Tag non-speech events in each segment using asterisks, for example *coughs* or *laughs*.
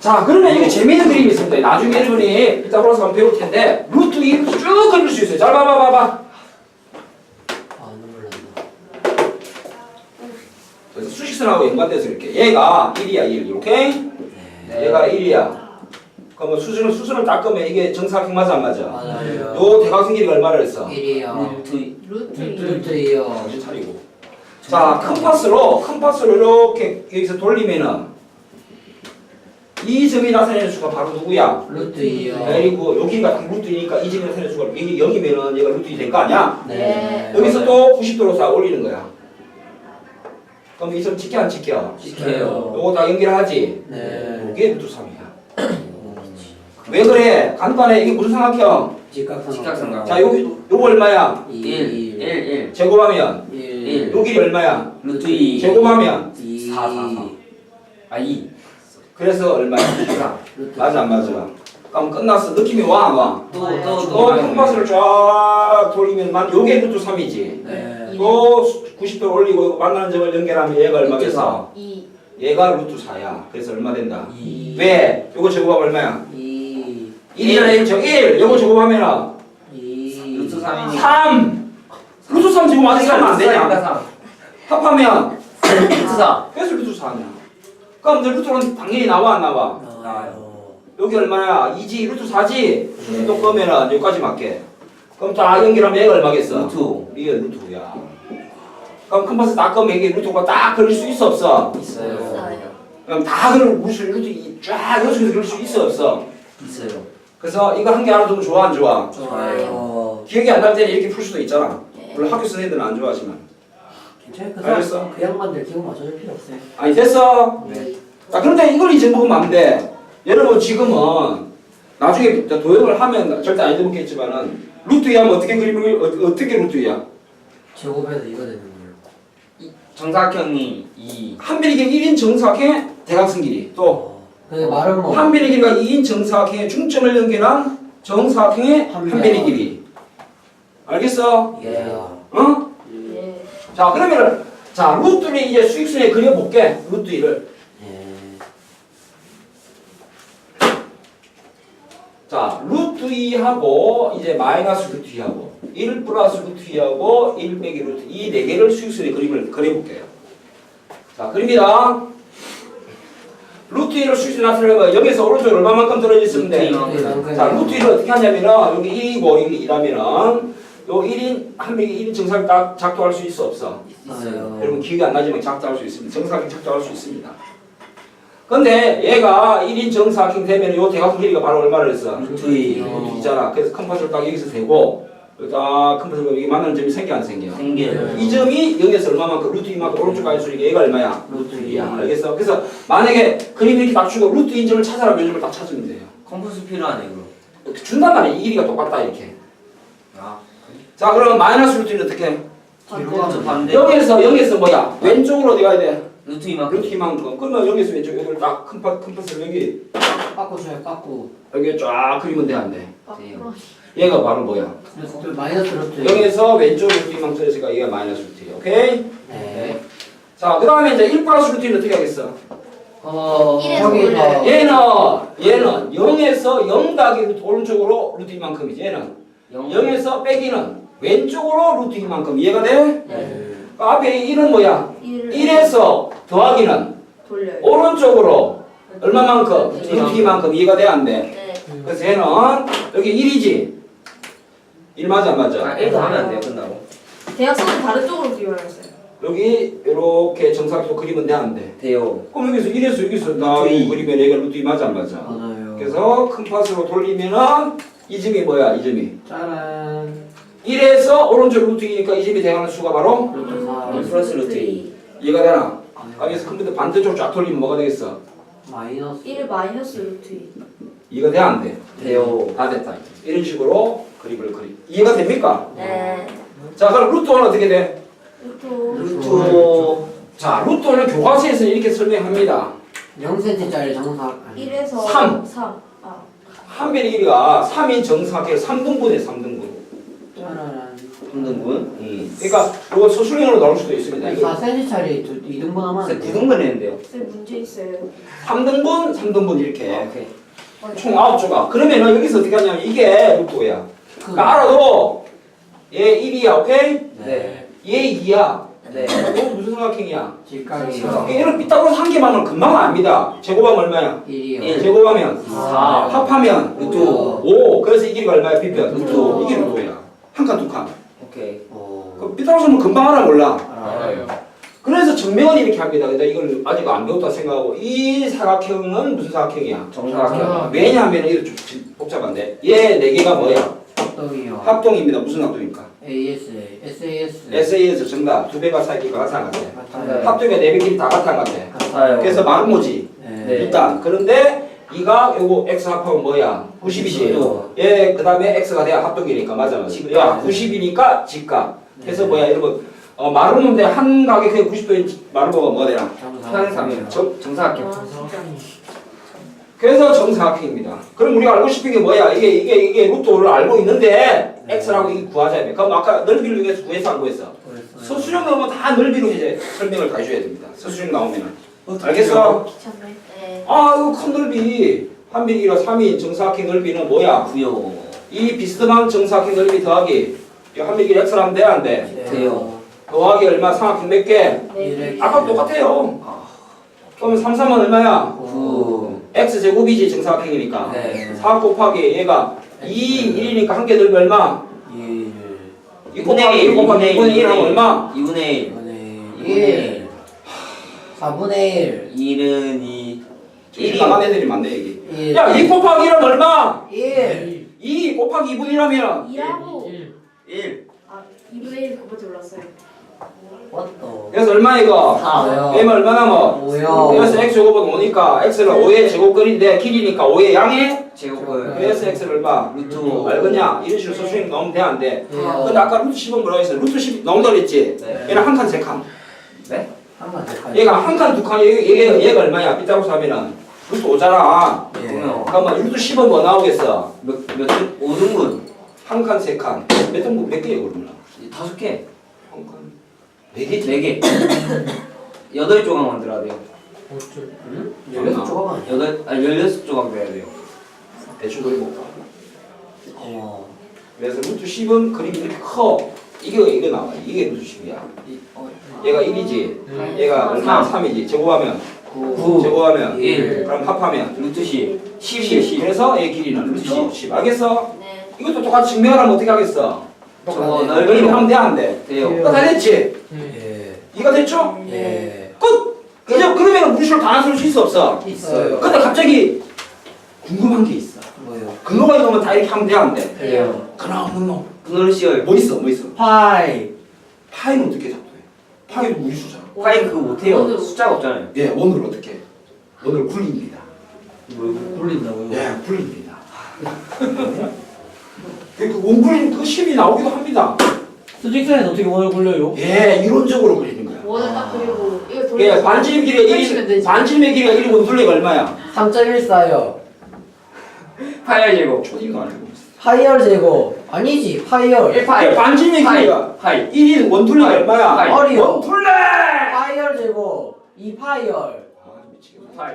자, 그러면 이게 재미있는 그림이 있습니다. 나중에 여러분이 올라서 한번 배울 텐데, 루트 2 이렇게 쭉 그릴 수 있어요. 자, 봐봐, 봐봐. 아 눈물 난다. 그래서 수식선하고 연관돼서 이렇게. 얘가 1이야, 1. 이렇게. 얘가 1이야. 그러면 수순을, 수순을 닦으면 이게 정사각형 맞아, 안 맞아? 맞아요. 요 대각선 길이가 얼마를 했어? 1이요. 루트 루트 루트이요. 정신 차리고. 자, 컴파스로, 컴파스로 이렇게 여기서 돌리면은 이 점이 나타내는 수가 바로 누구야? 루트이요. 그리고 여기가 딱 루트이니까 이 점이 나타내는 수가 이게 0이면은 얘가 루트이 될거 아니야? 네. 여기서 또 90도로 싹 올리는 거야. 그럼 이 점 지켜 안 지켜? 지켜요. 요거 다 연결하지? 네. 이게 루트 3이야. 왜 그래? 간단해. 이게 무슨 삼각형? 직각삼각. 직각삼각. 자, 여기 요거 얼마야? 1 1 1 제곱하면 1. 요 길이 얼마야? 루트 2 제곱하면 2. 4 4 4 아, 2 그래서 얼마야? 맞아 안 맞아? 그럼 끝났어. 느낌이 와 안 와? 또또또 또 컴파스를 쫙 돌리면 요게 루트 3이지. 네. 또 90도 올리고 만나는 점을 연결하면 얘가 얼마겠어? 2 얘가 루트 4야. 그래서 얼마 된다? 2. 왜? 요거 제곱하면 얼마야? 2. 1이잖아 1. 저 1. 요거 제곱하면 2. 루트 3이니까 3. 루트 3 제곱 맞으면 안 되냐? 합하면 루트 4 그래서 루트 4냐? 그럼 이제 루트는 당연히 나와 안 나와? 나와요. 여기 얼마야? 2지 루트 4지? 수준도 끄면은 여기까지 맞게. 그럼 다 연결하면 얘가 얼마겠어? 루트 이게 루트야. 그럼 컴파스 다 끄면 이게 루트가 딱 그릴 수 있어 없어? 있어요 있어요. 그럼 다 그릴 루트 루트 이- 쫙 연속해서 그릴 수 있어 없어? 있어요 그래서 이거 한 개 알아두면 좋아 안 좋아? 좋아요. 기억이 안 날 때는 이렇게 풀 수도 있잖아. 네. 물론 학교 선생님들은 안 좋아하지만. 그 알겠어. 사람 그 양반들 기분 맞춰줄 필요 없어요. 아니 됐어? 네 자 그런데 이걸 이제 먹으면 안 돼. 여러분 지금은 나중에 도형을 하면 절대 안 잊어먹겠지만은 루트 2 하면 어떻게 그림을 어, 어떻게 루트 2야? 제곱해서 이거 되는 거예요. 정사각형이 2 한변의 길이 1인 정사각형의 대각선 길이 또 어. 근데 말은 뭐. 한변의 길이가 2인 정사각형의 중점을 연결한 정사각형의 한변. 한변의 길이. 알겠어? 예. 어? 예. 자 그러면은 자 루트를 이제 수익선에 그려볼게. 루트 2를. 예. 자, 루트 2하고 이제 마이너스 루트 2하고 1 플러스 루트 2하고 1 빼기 루트 이네 개를 수익선의 그림을 그려볼게요. 자, 그립니다. 루트 2를 수익선에 나타내면 여기서 오른쪽에 얼마만큼 떨어져 있으면 돼? 자, 루트 1을 어떻게 하냐면은 여기 1이고 여기 2라면은 요 1인 한 명이 1인 정사각 딱 작동할 수 있어 없어? 있어요. 여러분 기억이 안 나지만 작동할 수 있습니다. 정사각형 작동할 수 있습니다. 근데 얘가 1인 정사각형 되면 요 대각선 길이가 바로 얼마를 했어? 루트 2 루트 있잖아. 그래서 컴파스를 딱 여기서 대고 딱 컴파스를 여기 만나는 점이 생겨 안 생겨? 생겨요 이 점이 여기에서 얼마만큼 루트 2만큼 오른쪽까지 수니까 얘가 얼마야? 루트 2야. 알겠어? 그래서 만약에 그림 이렇게 맞추고 루트 2 점을 찾아라 요 점을 딱 찾으면 돼요. 컴포스 필요하네 그럼 준단 말이야. 이 길이가 똑같다 이렇게. 아자 그럼 마이너스 루트 1은 어떻게 해? 반대. 반대 여기에서 여기에서 뭐야? 왼쪽으로 어디 가야 돼? 루트 2만큼 루트 2만큼. 그러면 여기서 왼쪽 여기를 딱 컴파, 컴파스를 여기 깎고줘요 깎고. 여기 쫙 그리면 돼 안 돼? 밖으로. 얘가 바로 뭐야? 그래서 또 마이너스 루트. 여기에서 왼쪽 루트 2만큼 써있으니까 얘가 마이너스 루트예요. 오케이? 네. 자, 그 다음에 이제 1 플러스 루트는 어떻게 하겠어? 어. 올려요. 얘는, 얘는 0에서 0 더하기 루트 오른쪽으로 루트 2만큼이지. 얘는 0 0에서 빼기는 왼쪽으로 루트 2만큼. 이해가 돼? 네. 그 앞에 1은 뭐야? 1을 1에서 더하기는 돌려요. 오른쪽으로 얼마만큼? 루트 루트 2만큼. 이해가 돼? 안 돼? 네. 그래서 얘는 여기 1이지? 1 맞아 안 맞아? 아 1도 하면 안 돼요 끝나고 대학선은 다른 쪽으로 기울였어요. 여기 이렇게 정사각도 그리면 돼? 안 돼? 돼요 그럼 여기서 1에서 여기서 나 이. 그리면 얘가 루트 2 맞아 안 맞아? 맞아요. 그래서 컴파스로 돌리면은 이 점이 뭐야? 이 점이 짜란. 1에서 오른쪽 루트 2니까 이 점이 대하는 수가 바로 루트 사. 음. 플러스 루트 이. 이해가 되나? 아, 아, 그래서 컴퓨터 반대쪽 쫙 돌리면 뭐가 되겠어? 마이너스. 1을 마이너스 루트 2. 이해가 돼? 안 돼? 돼요 다 됐다. 이런 식으로 그림을 그리. 이해가 됩니까? 네. 자, 그럼 루트 1은 어떻게 돼? 루트 루트 자, 루트 1은 교과서에서 이렇게 설명합니다. 0cm짜리 정사. 아니. 1에서 삼. 3. 아. 한 변의 길이가 3인 정사각형 3등분에 3등분. 짜란. 3등분. 음. 그러니까 이거 소수령으로 나올 수도 있습니다. 이거 4cm짜리 2등분 하면 안쌤 돼요? 9등분 했는데요. 쌤 문제 있어요. 3등분, 3등분 이렇게 오케이. 총 9조각. 그러면은 여기서 어떻게 하냐면 이게 루트야. 그, 그러니까 알아도 얘 1이야, 오케이? 네. 얘 2야. 네. 이거 무슨 삼각형이야? 직각이요. 얘를 피타고라스 한 개만은 금방 압니다. 제곱하면 얼마야? 1이요. 일. 제곱하면 아. 합하면 루트 루트 5. 그래서 이 길이가 얼마야? 비변 루트 루트 5. 이게 루트야. 한 칸, 두 칸. 오케이. 오. 그 피타고라스는 금방 알아 몰라. 알아요. 그래서 정명은 이렇게 합니다. 근데 이걸 아직 안 배웠다 생각하고 이 사각형은 무슨 사각형이야? 정사각형. 왜냐하면 이거 좀 지- 복잡한데 얘 네 개가 뭐야? 합동이요. 합동입니다. 무슨 합동입니까? AS, SAS. SA에서 정답 두 배가 사이기가 같아 안 같아? 같아요. 합동의 네 배끼리 다 같아 안 같아? 같아요. 그래서 마르모지 네. 네. 일단 그런데 이가 요거 x 합하면 뭐야? 90이지. 그렇죠. 얘 그다음에 x가 돼야 합동이니까 맞아 맞아. 직각. 야 90이니까 직각. 그래서 네. 뭐야 여러분 어, 마르모인데 한 가격에 90도인 마르모가 뭐가 되나? 현삼이요. 정 정사각형. 아 진짜. 그래서 정사각형입니다. 그럼 우리가 알고 싶은 게 뭐야? 이게 이게 이게 루트 5를 알고 있는데 x라고 이게 구하자. 그럼 아까 넓이를 이용해서 구해서 안 구했어? 서술형 나오면 다 넓이로 이제 설명을 다 해줘야 됩니다. 서술형 나오면 알겠어? 귀찮네. 네. 아 이거 큰 넓이 한 밀리라 3인 정사각형 넓이는 뭐야? 구요. 이 비스듬한 정사각형 넓이 더하기 이한 밀리 x를 하면 돼 안 돼? 돼요. 더하기 얼마? 삼각형 몇 개? 네. 아까 똑같아요. 그러면 3, 3은 얼마야? 구. X 제곱이지 정사각형이니까 네. 4 곱하기 얘가 2, 1이니까 한개 넓이 얼마? 1. 2 곱하기 1 곱하기 2분의 1 하면 얼마? 2분의 1. 2분의 1. 1. 4분의 1. 1은 2. 일 나간 애들이 많네 여기 1. 야 2 곱하기 1하면 얼마? 1. 2 곱하기 2분의 1 하면 이라고. 1. 아 2분의 1 그거밖에 몰랐어요. What 그래서 얼마 이거? 4요. 얘면 얼마 남아? 뭐요? 그래서 x 제곱은 5니까 x는 5의 제곱거리인데 길이니까 5의 양의 제곱을. 그래서 x는 얼마? 루트 알겠냐? 이런 식으로 소수식 나오면 돼안 돼? 돼요. 근데 아까 루트 10은 뭐라고 했어? 루트 10 나온다 그랬지? 네. 얘는 한 칸, 세 칸. 한번 더. 얘가 한 칸, 두 칸, 얘- 얘가, 얘가 얼마야? 삐따고 하면은 루트 5잖아. 예. 그러면 루트 10은 뭐 나오겠어? 몇, 몇, 등? 5등분. 한 칸, 세 칸. 몇 등분 몇 개예요, 그러면? 다섯 개. 한 칸. 네 개지? 네 개. *coughs* 여덟 조각 만들어야 돼요. 응? 여기서 조각 아니야? 여덟, 아, 열여섯 조각 돼야 돼요. 대충 그려볼까? 어머. 그래서 루트 10은 그림이 이렇게 커. 이게, 이거 나와. 이게 루트 10이야. 이, 어, 얘가 1이지. 음. 얘가 얼마? 3이지. 제곱하면. 구. 제곱하면. 일. 그럼 합하면. 루트 10. 10. 10, 10. 그래서 얘 길이는 루트 10. 10. 알겠어? 네. 이것도 똑같이 증명을 하면 어떻게 하겠어? 저거 넓이 넓이로 하면 돼, 안 돼? 돼요. 그거 다 됐지? 예. 이거 됐죠? 예. 끝! 그죠? 그러면 무리수를 다쓸 수 있어, 없어? 있어요. 근데 갑자기 궁금한 게 있어. 뭐요? 근거가 있으면 다 이렇게 하면 돼, 안 돼? 돼요. 그나 없는 놈. 그노르 시열. 뭐 있어, 뭐 있어? 파이. 파이는 어떻게 작동해? 파이도 무리수잖아. 파이 그거 못해요. 원으로. 숫자가 없잖아요. 예, 원을 어떻게? 해? 원을 굴립니다. 뭐, 돌린다고요? 예, 굴립니다. *laughs* 그 원굴림 그 심이 나오기도 합니다. 수직선에서 어떻게 원을 굴려요? 예, 이론적으로 그리는 거야. 원을 딱 그리고 이거 예, 돌려. 반지름 길이가 펼치면 1, 되지. 반지름의 길이가 1, 원둘레가 얼마야? 3.14요. 파이알 제곱. 알고 있어. 파이얼 제곱. 아니지, 파이얼. 1 파이. 반지름의 파이. 길이가 파이. 1인 원둘레가 파이. 얼마야? 파이. 어리요. 원둘레! 파이얼 제곱. 2파이얼. 아, 미치겠네. 파이.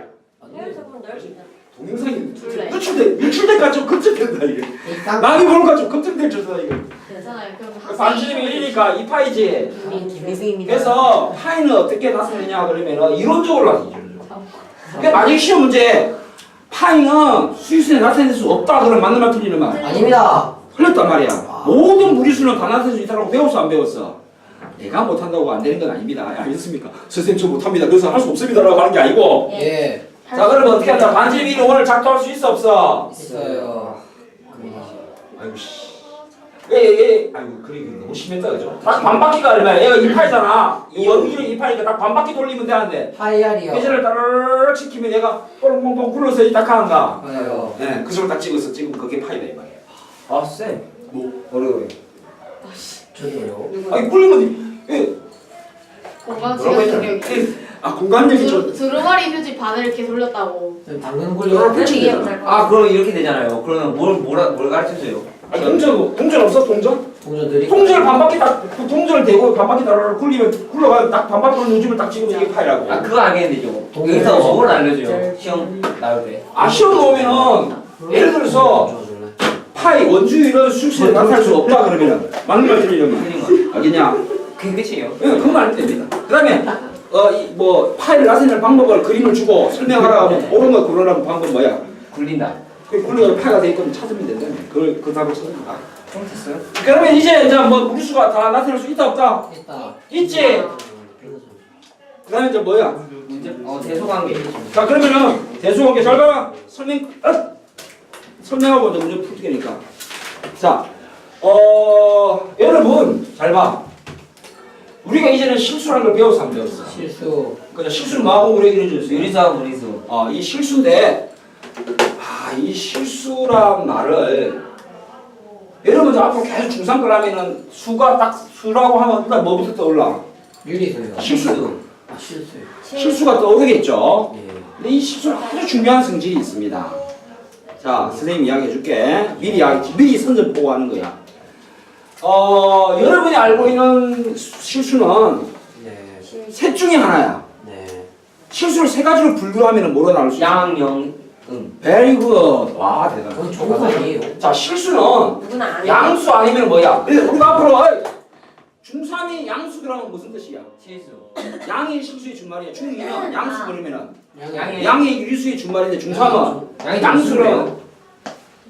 헤어져본 넓이. 동영상이 둘레. 유출돼 유출돼가 좀 걱정된다 이게. 보니까 좀 걱정될 줄다 이거. 괜찮아요. 그럼 그 반지름이 1이니까 2파이지. 김희승입니다. 그래서 파이는 어떻게 나타내냐 그러면은 이론적으로 나타내죠. 그러니까 만약 시험 문제 파이는 수유수에 나타낼 수 없다 그럼 맞는 말 틀리는 말. 아닙니다. 틀렸단 말이야. 모든 무리수는 다 나타낼 수 있다고 배웠어 안 배웠어? 내가 못한다고 안 되는 건 아닙니다. 예, 알겠습니까? 선생님 저 못합니다. 그래서 할 수 없습니다라고 하는 게 아니고. 예. 자 그러면 어떻게 한다? 반지름 1은 오늘 작동할 수 있어 없어? 있어요. 아이고 씨. 예, 예. 아이고 그래 이거 너무 심했다 그죠? 딱 반바퀴가 얼마야? 얘가 2파이잖아. 이 원기는 2파니까 딱 반바퀴 돌리면 되는데 파이알이요. 회전을 따르륵 시키면 얘가 뽕뽕뽕 굴러서 이 딱 하는가? 맞아요. 네, 그 소리 딱 찍어서 찍으면 그게 파이다 이 말이야. 아, 쌤. 뭐? 어려워요. 저도요. 아니 굴리면 예, 공간 뭐라고 지각 했잖아. 능력이. 예, 아 공간적인 저 두- 두루마리 휴지 반을 이렇게 돌렸다고. 당근 굴려. 그렇게 이해 못할 것 아 그럼 이렇게 되잖아요. 그러면 뭘 뭐라 뭘 가르쳐 줘요? 아니 동전 동전 없어 동전? 동전 드릴게요. 동전을 반 바퀴 딱그 동전을 대고 반 바퀴 따라 굴리면 굴러가 딱 반 바퀴 돌는 요즘을 딱 찍으면 이게 파이라고. 아 그거 알겠는데 좀 동전 여기서 알지? 뭘 알려줘요? 시험 나올 때. 아 시험 나오면은 예를 들어서 줘줄래? 파이 원주율은 수식에 나타날 수 없다 그러면은 맞는 말 틀린 거. 알겠냐? 그게 끝이에요. 예, 하면 됩니다. 그다음에 어뭐 파이를 나타낼 방법을 그림을 주고 설명하라 하면 옳은 거 그러라는 방법 뭐야? 굴린다. 그 굴러가 파이가 돼 있거든 찾으면 된다며. 그걸 그 답을 찾습니다. 좀 됐어요? 그러면 이제 이제 뭐 무리수가 다 나타날 수 있다 없다? 있다. 있지. 그다음에 이제 뭐야? 문제 어 대소관계. 자 그러면은 대수관계 잘 봐. 설명 어? 설명하고 이제 문제 풀 테니까. 자, 어 여러분 잘 봐. 우리가 이제는 실수라는 걸 배워서 안 배웠어. 실수. 그냥 실수를 뭐하고 우리 얘기를 해줬어요. 유리수와 무리수. 어, 이 실수인데, 아, 이 실수란 말을, 여러분 앞으로 계속 중3 거라면은 수가 딱 수라고 하면 일단 뭐부터 떠올라? 유리수요. 실수. 아 실수요. 실수가 떠오르겠죠? 예. 근데 이 실수는 아주 중요한 성질이 있습니다. 자, 선생님 이야기해 줄게. 미리 이야기, 미리 선전 보고 하는 거야. 어, 여러분이 알고 있는 수- 실수는 네. 셋 중에 하나야. 네. 실수를 세 가지로 분류하면 뭐로 나눌 수 있어? 양, 영, 음. Very good. 와, 대단하다. 그건 좋은 거 아니에요. 자, 실수는 누구나. 양수 아니면 뭐야? 그래서 우리가 앞으로 어이, 중3이 양수 그러면 무슨 뜻이야? 실수. 양이 실수의 준말이야. 중2는 양수 그러면은 양이 양이 유리수의 준말인데 중3은 양이 양수는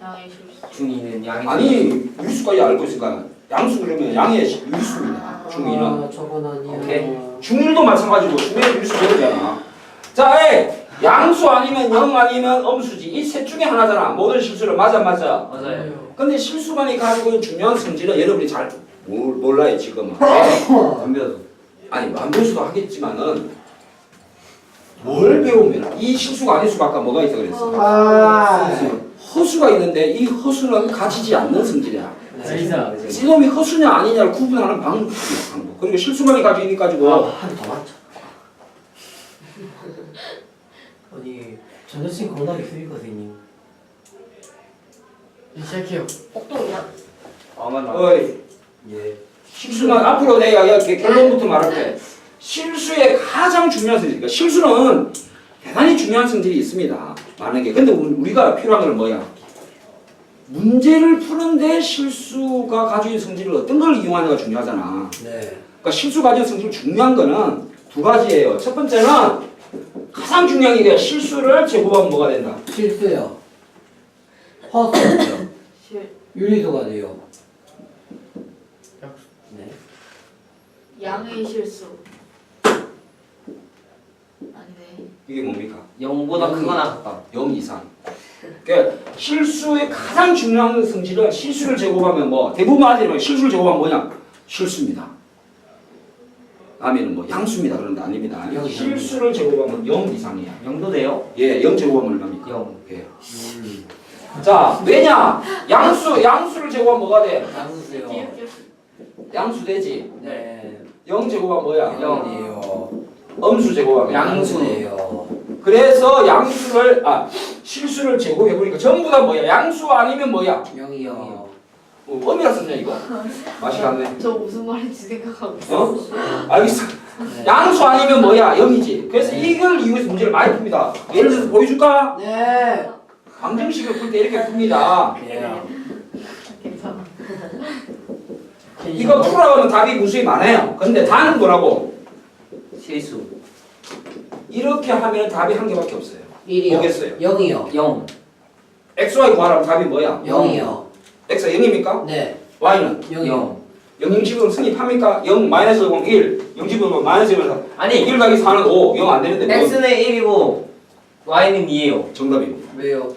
양의 실수. 중이는 양이. 아니 유리수까지 알고 있으니까 양수 그러면 양의 유리수입니다. 중2는 아 저건 아니야. 오케이. 중1도 마찬가지고 중1 유리수 배우잖아. 자, 에이, 양수 아니면 영 아니면 엄수지. 이 셋 중에 하나잖아. 모든 실수를 맞아 맞아. 맞아요. 근데 실수만이 가지고 있는 중요한 성질은 여러분이 잘 몰- 몰라요 지금은. *laughs* 안 배워도. 아니 만배수도 하겠지만은 뭘 배우면 이 실수가 아닐 수가 아까 뭐가 있다 그랬어. 아. 허수가 있는데 이 허수는 가지지 않는 성질이야. 진짜. 이놈이 허수냐 아니냐를 구분하는 방법이야 방법. 그리고 실수만이 가지고 있니 가지고 한더 맞죠. 아니 전 여친 건강이 수익거든요. 시작해요. 복동이야. 아 맞나. 어이 예. 실수만 앞으로 내가 이렇게 결론부터 말할게. 실수의 가장 중요한 성질. 그러니까 실수는 대단히 중요한 성질이 있습니다. 많은 게. 근데 우리- 우리가 필요한 건 뭐야? 문제를 푸는데 실수가 가지고 있는 성질을 어떤 걸 이용하느냐가 중요하잖아. 네. 그러니까 실수 가지고 성질 중요한 거는 두 가지예요. 첫 번째는 가장 중요한 게 실수를 제곱하면 뭐가 된다? 실수요. 허수요. 실. 유리수가 돼요. 네. 양의 실수. 아니네. 이게 뭡니까? 영보다 영이. 크거나 같다. 0 이상. 그러니까 실수의 가장 중요한 성질은 실수를 제곱하면 뭐 대부분 아들이 실수를 제곱하면 뭐냐? 실수입니다. 아니면 뭐 양수입니다. 그런데 아닙니다. 영 실수를 제곱하면 0 이상이야. 영도 돼요? 예, 0 제곱하면 얼마입니까? 영. 예. 자, 왜냐? 양수 양수를 제곱하면 뭐가 돼? 양수요. 양수 되지. 네. 0 제곱하면 뭐야? 영. 영이에요. 음수 제곱하면 양수. 양수예요. 그래서 양수를 아 실수를 제곱해 보니까 전부 다 뭐야? 양수 아니면 뭐야? 영이요. 뭐 범이라 썼냐 이거? *laughs* 맛이 갔네. 저 무슨 말인지 생각하고 있어. 어? 알겠어. 양수 아니면 뭐야? 0이지. 그래서 이걸 이용해서 문제를 많이 풉니다. 예를 들어서 보여줄까? 네. 방정식을 풀 때 이렇게 풉니다. 예. 괜찮아. 이거 풀어가면 답이 무수히 많아요. 근데 다는 뭐라고? 실수. 이렇게 하면 답이 한 개밖에 없어요. 1이요. 뭐겠어요? 영이요. 영. XY 구하라면 답이 뭐야? 영이요. X가 0입니까? 네. Y는 영이요. 0 집으면 성립합니까? 0 마이너스 0 1. 0 집으면 마이너스 1을 아니 1 더하기 4는 5. 0 안 되는데 뭐 x는 1이고 y는 2예요. 정답입니다. 왜요?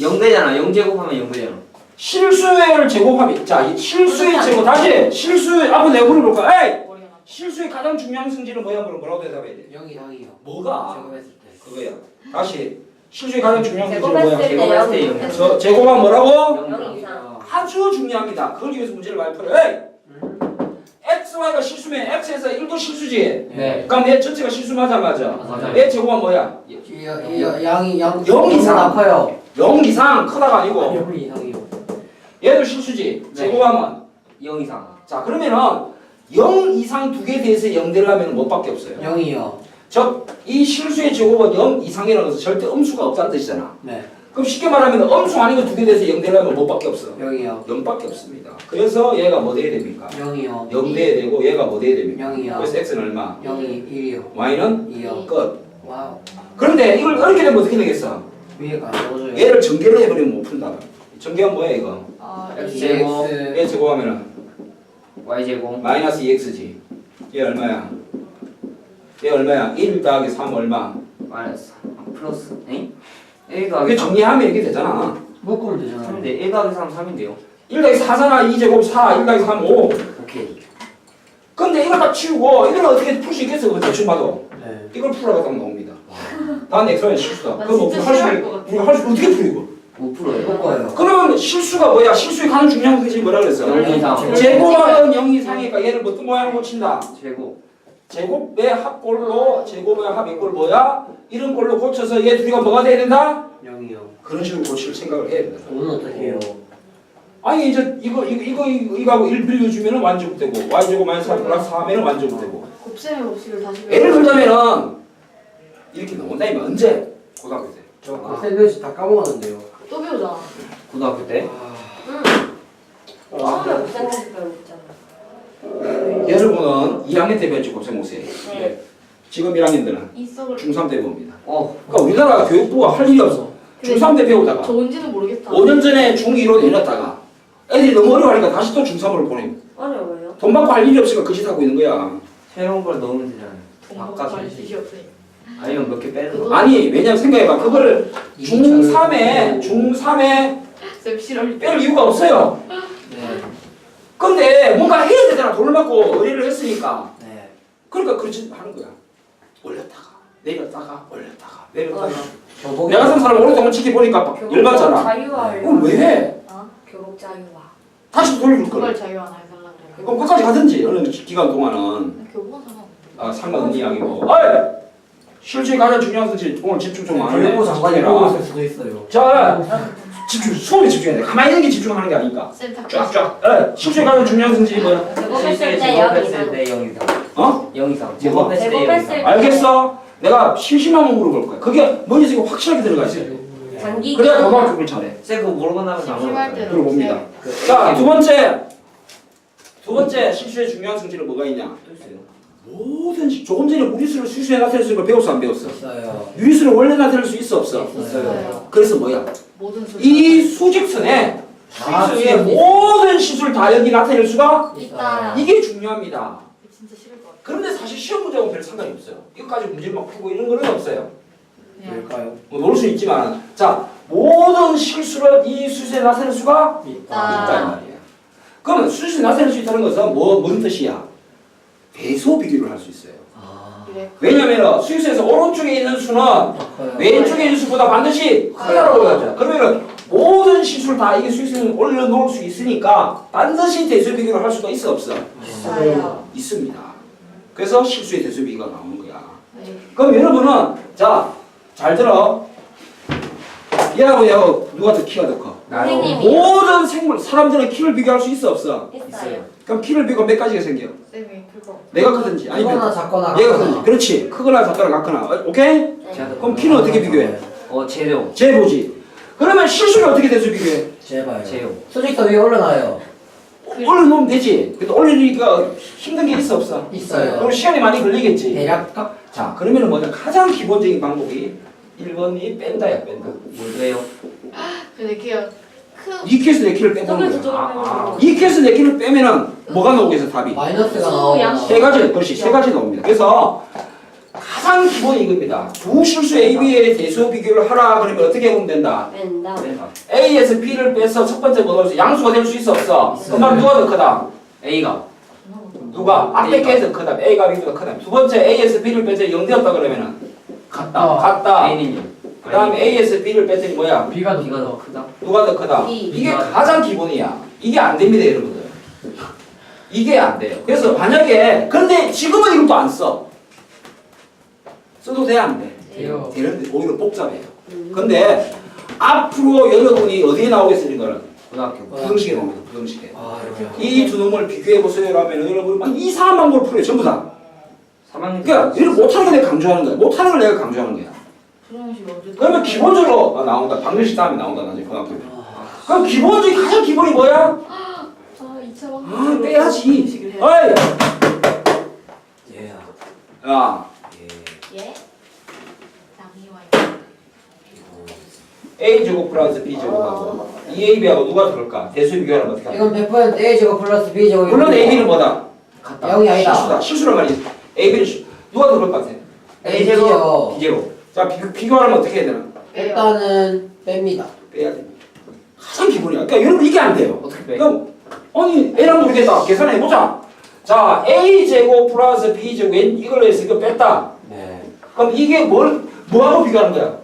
0 되잖아. 0 제곱하면 0 되잖아. 실수를 제곱하면 자, 이 실수의 제곱 다시 실수의 앞으로 내가 물어볼까? 에이! 실수의 가장 중요한 성질은 뭐야? 그럼 뭐라고 대답해야 돼? 영이 영이요. 뭐가? 제곱했을 때. 그거야. 다시 실수의 가장 중요한 성질은 뭐야? 제곱했을 때 제곱했을 때 영. 영. 저 제곱하면 뭐라고? 0 이상. 아주 중요합니다. 그러기 위해서 문제를 많이 풀어요. 에이! x x, y가 실수면 x에서 1도 실수지. 네. 그럼 얘 전체가 실수 맞아 맞아. 맞아요. 얘 제곱은 뭐야? 이- 이- 양이 양영 이상. 아파요 0 이상 크다가 아니고 0 이상이요 얘도 실수지. 네. 제곱하면 0 이상. 자 그러면은 0 이상 두 개 대해서 0 되려면 뭐밖에 없어요. 0이요 즉 이 실수의 제곱은 0 이상이라는 것은 절대 음수가 없다는 뜻이잖아. 네 그럼 쉽게 말하면 음수 아닌 거 두 개 대해서 0 되려면 뭐밖에 없어. 0이요 0밖에 없습니다. 그래서 얘가 뭐 돼야 됩니까? 0이요 0 돼야 되고 얘가 뭐 돼야 됩니까? 0이요 그래서 x는 얼마? 0이 1이요 y는 2요 끝. 와우 그런데 이걸 어렵게 되면 어떻게 되겠어? 위에가 안 넣어줘요 얘를 전개를 해버리면 못 푼다. 전개는 뭐야 이거? 아, X 이- 제곱. 얘 제곱하면은 Y 제곱. 마이너스 2x지. 얘 얼마야? 얘 얼마야? 1 더하기 3 얼마? 마이너스. 플러스. 에? 1 이게 더하기 3. 정리하면 이렇게 되잖아. 묶으면 되잖아요 3인데 1 더하기 3 3인데요. 1 더하기 4잖아. 2제곱 4, 1 더하기 3, 5. 오케이. 근데 이걸 다 치우고 이걸 어떻게 풀 수 있겠어? 그 대충 봐도. 네 이걸 풀어가 딱 나옵니다. 다음 엑스는 실수다. 나 그럼 뭐 진짜 할수 싫어할 있- 것 같아. 우리가 할수 어떻게 풀 이거? 그러면 실수가 뭐야? 실수의 가장 중요한 것이 뭐라 그랬어? 영 이상. 제곱하면 0 이상이니까 얘를 뭐 어떤 모양으로 고친다? 제곱. 제곱의 합골로 제곱의 합인골 뭐야? 이런 걸로 고쳐서 얘 둘이가 뭐가 돼야 된다? 0이요 그런 식으로 고칠 생각을 해야 된다. 오늘 어떻게 해요 아니 이제 이거 이거 이거 이거 이거하고 1 빌려주면은 완전되고 y 제곱 마이너스 3 플러스 4면은 완전되고 곱셈의 법칙을 다시 예를 들자면은 이렇게 이면 언제 고등학교 때저 샌드위치 다 까먹었는데요 또 배우잖아. 고등학교 때. 응. 처음에 무슨 뜻을 배웠잖아. 여러분은 2학년 때 배웠지 곱셈 곱셈 네. 지금 1학년들은 이석을 중3 때 배웁니다 어. 그러니까 우리나라 교육부가 할 일이 없어 중3 때 배우다가 좋은지는 모르겠다. 5년 전에 중2로 내렸다가 애들이 너무 어려워하니까 다시 또 중3으로 보내 아니 왜요? 돈 받고 할 일이 없으니까 그 짓 하고 있는 거야 새로운 걸 넣으면 되잖아요. 공부가 바꿔서. 말 뜻이 없으니. 아니면 몇개 빼는 거. 아니 왜냐면 생각해봐 그거를 중3에 중3에 쌤 싫어할 때. 뺄 이유가 없어요 네 근데 뭔가 해야 되잖아 돈을 받고 의뢰를 했으니까 네. 그러니까 그렇지 하는 거야 올렸다가 내렸다가 올렸다가 내렸다가 저보기 내가 산 사람 오랫동안 지켜보니까 열받잖아 자유화 그럼 왜 해? 어? 교복 자유화. 다시 돌려줄 그걸 걸 자유 하나 해달라 그래. 그럼 끝까지 가든지 어느 기간 동안은 교복은 상관없어. 아 상관없는 이야기고 어이! 실제 가장 중요한 것이 오늘 집중 좀 하네 교육부 장관이 보고 있을 수도 있어요 자 집중 수업에 집중해야 돼 가만히 있는 게 집중하는 게 탁. 쫙쫙 에 실제 가장 중요한 것이 뭐야 제곱했을 때 제곱했을 0때0 이상. 어? 0 이상. 제곱했을 때 0 제곱했을 이상. 때 알겠어? 내가 심심하면 물어볼 거야 그게 머릿속에 확실하게 들어가 있어야 돼 장기 그래야 고등학교를 잘해 쌤 그거 모르고 나면 다 심심할 모르겠어요. 때는 물어봅니다 그자두 번째 두 번째 실수의 중요한 성질은 뭐가 있냐 또 있어요. 모든 시- 조금 전에 무리수를 수수에 나타낼 걸 배웠어 안 배웠어? 있어요 유리수를 원래 나타낼 수 있어 없어? 있어요. 그래서 뭐야? 모든 수. 이 수직선에 아, 수의 수직선. 모든 시술 다 여기 나타낼 수가 있다. 이게 중요합니다. 진짜 싫을 것 같아. 그런데 사실 시험 문제하고 별 상관이 없어요. 이것까지 문제를 막 풀고 이런 거는 없어요. 그냥 왜일까요? 뭐 놓을 수 있지만 자 모든 실수를 이 수술에 나타낼 수가 있다 있다 이 말이에요. 그러면 수술에 나타낼 수 있다는 것은 뭐, 뭔 뜻이야? 배수 비교를 할 수 있어요. 아 그래. 왜냐면 수술에서 오른쪽에 있는 수는 커요 왼쪽에 있는 수보다 반드시 크다라고 하죠. 그러면 모든 시술 다 이게 수술에 올려놓을 수 있으니까 반드시 대수 비교를 할 수가 있어 없어? 있어요. 있습니다. 그래서 실수의 대수 비교가 나오는 거야. 네. 그럼 여러분은 자 잘 들어. 얘하고 얘하고 누가 더 키가 더 커? 선생님이 모든 생물 사람들은 키를 비교할 수 있어 없어? 있어요. 그럼 키를 비교 몇 가지가 생겨? 쌤이 그거. 내가 크든지 아니면 크거나 작거나 얘가. 크든지 그렇지 크거나 작거나 같거나 어, 오케이? 네. 그럼 키는 어떻게 비교해? 어 재료. 재 보지. 그러면 실수를 어떻게 대수 비교해? 제발 재료. 수직선 위에 올려놔요 올려놓으면 되지. 근데 올리니까 힘든 게 있어 없어? 있어요 오늘 시간이 많이 걸리겠지. 대략값 자 그러면은 뭐냐 가장 기본적인 방법이 1번이 뺀다야 뺀다. 뭐예요? 근데 그냥 크. 이 케이스 내 키를 빼보는 저기서 거야. 아, 아. 이 케이스 내 키를 빼면은 뭐가 나오겠어 답이? 마이너스가 수, 나오거나 양수. 세 가지 그렇지 세 가지 나옵니다. 그래서 가장 기본이 이겁니다. 두 실수 A, B의 대수 비교를 하라 그러면 어떻게 보면 된다? 뺀다. 뺀다. A에서 B를 빼서 첫 번째 뭐 넣을 수 양수가 될 수 있어 없어? 그럼 누가 더 크다? A가. 누가? 앞에 A가. 게더 크다. A가 B보다 크다. 두 번째 A에서 B를 빼서 0 되었다 그러면은 같다. 어. 같다. A는요. 그 다음에 A에서 B를 뺐더니 뭐야? B가 B가 더 크다. 누가 더 크다? B. 이게 B가. 가장 기본이야. 이게 안 됩니다, 여러분들. 이게 안 돼요. 그래서 만약에 근데 지금은 이것도 안 써. 써도 돼 안 돼? 돼요. 되는데 오히려 복잡해요. 근데 앞으로 여러분이 어디에 이거는 고등학교. 부등식에 나옵니다. 부등식에. 아 이거요. 이두 놈을 비교해 보세요 하면 여러분 막 이상한 방법을 풀어요 전부 다. 3학년 그러니까 이를 못하는 걸 내가 강조하는 거야. 못하는 걸 내가 강조하는 거야. 그러면 기본적으로 아, 나온다. 방정식 다음에 나온다 나중에 고등학교. 그럼 기본적인 가장 기본이 뭐야? 아 2차 방. 아 빼야지. 해. 어이. 예. 야 예. 예. 남이와 A 제곱 플러스 B 제곱하고 2AB하고 누가 들을까? 대수 비교하면 어떻게 할까? 이건 100% A 제곱 플러스 B 제곱. 물론 AB는 뭐다? 같다. 0이 아니다. 실수다. 실수란 말이지. AB는 실 누가 들을 것 같아? A 제곱. B 제곱. 자 비교, 비교하려면 어떻게 해야 되나? 일단은 뺍니다. 빼야 돼. 가장 기본이야. 그러니까 여러분 이게 안 돼요. 어떻게 빼? 그럼 아니 A랑 모르겠다. 계산해 보자. 자 A 제곱 플러스 B 제곱 웬 이걸 해서 이거 뺐다. 네. 그럼 이게 뭘 뭐하고 비교하는 거야?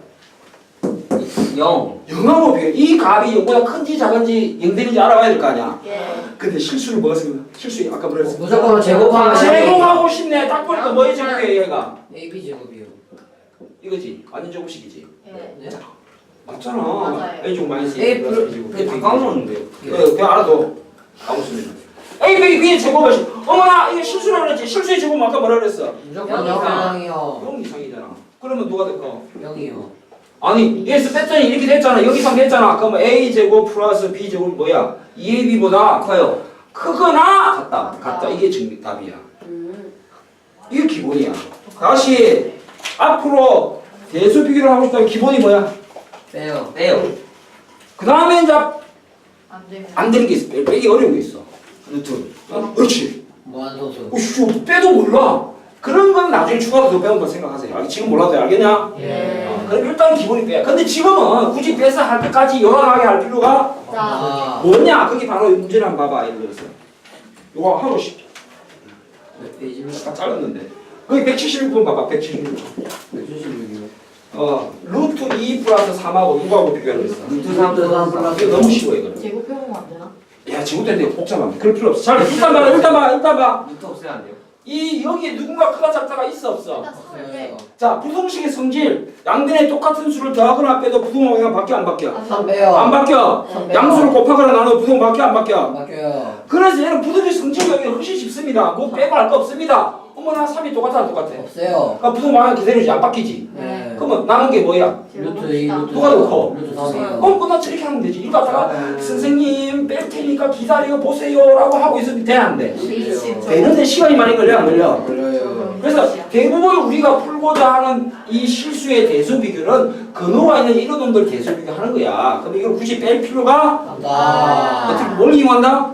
0. 영하고 비교. 이 값이 0보다 큰지 작은지 0되는지 알아봐야 될 거 아니야. 예. 근데 실수를 뭐가 했어? 실수 아까 뭐라 했어? 무조건 제곱하면 제곱하고 싶네. 딱 보니까 뭐의 제곱이야 얘가? A B 제곱이요. 이거지. 완전 제곱식이지. 예. 네. 맞잖아. 맞아요. A 제곱 마이너스 A A B 그 제곱. 다 까먹었는데요. 어, 그냥 알아둬. 소리 A, B, B의 제곱을 어머나 이게 실수라 그랬지. 실수의 제곱 아까 뭐라 그랬어? 무조건 영이다. 0이요. 0 이상이잖아. 그러면 누가 될까? 0이요. 아니 얘에서 뺐더니 이렇게 됐잖아. 0 이상 됐잖아. 그러면 A 제곱 플러스 B 제곱이 뭐야? 2AB보다 커요. 크거나 같다. 같다. 이게 정답이야. 음. 이게 기본이야. 다시 앞으로 대수 비교를 하고 싶다면 기본이 뭐야? 빼요. 빼요. 그 다음에 이제 안 되면. 안 되는 게 있어. 빼- 빼기 어려운 게 있어. 루트. 어? 그렇지. 무한소수. 어, 씨, 빼도 몰라. 그런 건 나중에 추가로 더 배운다 생각하세요. 알- 지금 몰라도 알겠냐? 예. 어, 그럼 일단 기본이 빼야. 근데 지금은 굳이 빼서 할 때까지 요란하게 할 필요가 자. 아. 뭐냐? 거기 바로 문제를 한번 봐봐. 예를 들어서. 요거 하고 싶. 몇 페이지입니까? 아까 잘랐는데. 거기 176번 봐봐. 176번. 176이요. 어, 루트 2 플러스 3하고 누구하고 비교하는 거 있어? 루트 3 루트 3 플러스 이거 너무 쉬워 이거는. 제곱해보면 안 되나? 야, 지구대인데 복잡합니다. 그럴 필요 없어. 자, 일단 봐, 일단 봐, 일단 봐. 루트 없애면 안 돼요. 이 여기에 누군가 크다 작다가 있어 없어? 일단 3을 빼. 자, 부동식의 성질. 양변에 똑같은 수를 더하거나 빼도 바뀌어 안 바뀌어? 안3 돼. 빼요. 안 바뀌어. 삼 빼요. 양수를 곱하거나 나눠 부동 바뀌어 안 바뀌어? 안 바뀌어요. 그래서 얘는 부동의 성질이 여기 훨씬 쉽습니다. 뭐 빼고 할 거 없습니다. 어머나 3이 똑같아 안 똑같아? 없어요. 그러니까 부동 방향 그대로지 안 바뀌지. 네. 그러면 남은 게 뭐야? 루트 2, 루트 누가 더 커? 루트 3이요. 그럼 끝났지 이렇게 하면 되지. 이거 갖다가 음. 선생님 뺄 테니까 기다려 보세요라고 하고 있으면 돼안 돼? 되는데 시간이 많이 걸려 안 걸려? 걸려요. 그래서 대부분 우리가 풀고자 하는 이 실수의 대수 비교는 근호가 있는 이런 놈들 대수 비교하는 거야. 그럼 이걸 굳이 뺄 필요가 아. 어떻게 뭘 이용한다?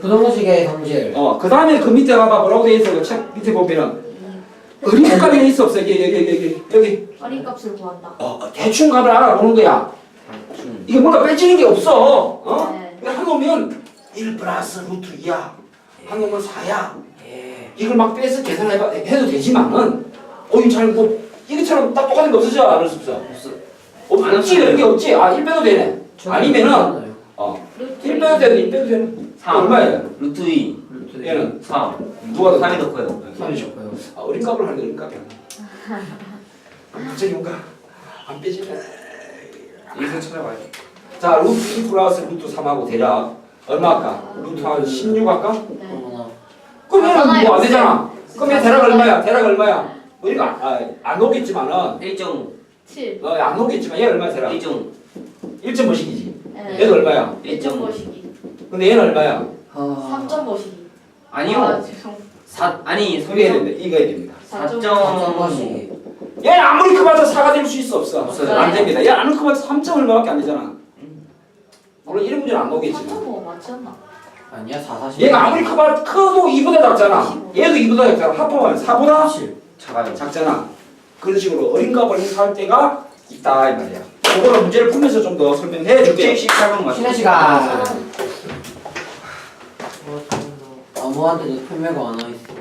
부동식의 성질. 어, 그 다음에 그 밑에 봐봐. 뭐라고 돼 있어? 그 책 밑에 보면은. 그 어림값이 있어 없어? 여기, 여기, 여기, 여기. 어린값을 구한다. 어, 어, 대충 값을 알아보는 거야. 이게 뭔가 빼지는 게 없어. 어? 네. 한놈이면 1 플러스 루트 2야. 한놈은 4야. 이걸 막 빼서 계산해도 되지만은 어이 잘뭐 이것처럼 딱 똑같은 게 없어져 않을 수 없어. 없지 이런 게 없지. 아 1 빼도 되네. 아니면은 어1 빼도 되는 2 빼도 되는. 3. 얼마예요? 루트 2. 루트 얘는 3. 음. 누가 더 3이 더 커요? 3이죠. 아, 어린 값을 하려 그러니까 갑자기 뭔가 안 빼지네. 이거 찾아봐요. 자, 루트 2 플러스 루트 3하고 대략 얼마 할까? 루트 한 16 할까? 그럼 얘는 뭐안 되잖아. 그럼 얘 대략 얼마야? 대략 얼마야? 뭐 우리가 아, 아, 안 오겠지만은 1.5. 7. 어, 안 오겠지만 얘 얼마야 대략? 1.5. 1점 뭐씩이지? 네. 얘도 얼마야? 1.5. 근데 얘는 얼마야? 아. 3.5시기. 아니요. 아, 죄송. 4 아니 해야 3. 된다. 이거 해야 됩니다. 4.5. 4.5씩. 얘는 아무리 커봤자 4가 될 수 있어 없어? 없어요. 안 됩니다. 얘 아무리 커봤자 3점 얼마밖에 안 되잖아. 물론 이런 문제는 안 오겠지만. 3.5 맞지 않나? 아니야 4, 40. 얘가 아무리 커봐 커도 2보다 작잖아. 얘도 2보다 작잖아. 합하면 4보다 7. 작아요. 작잖아. 그런 식으로 어린 값을 행사할 때가 있다 이 말이야. 그거는 문제를 풀면서 좀 더 설명해 줄게. 78번 맞죠? 쉬는 시간. 아무한테도 표명가 안 와 있어.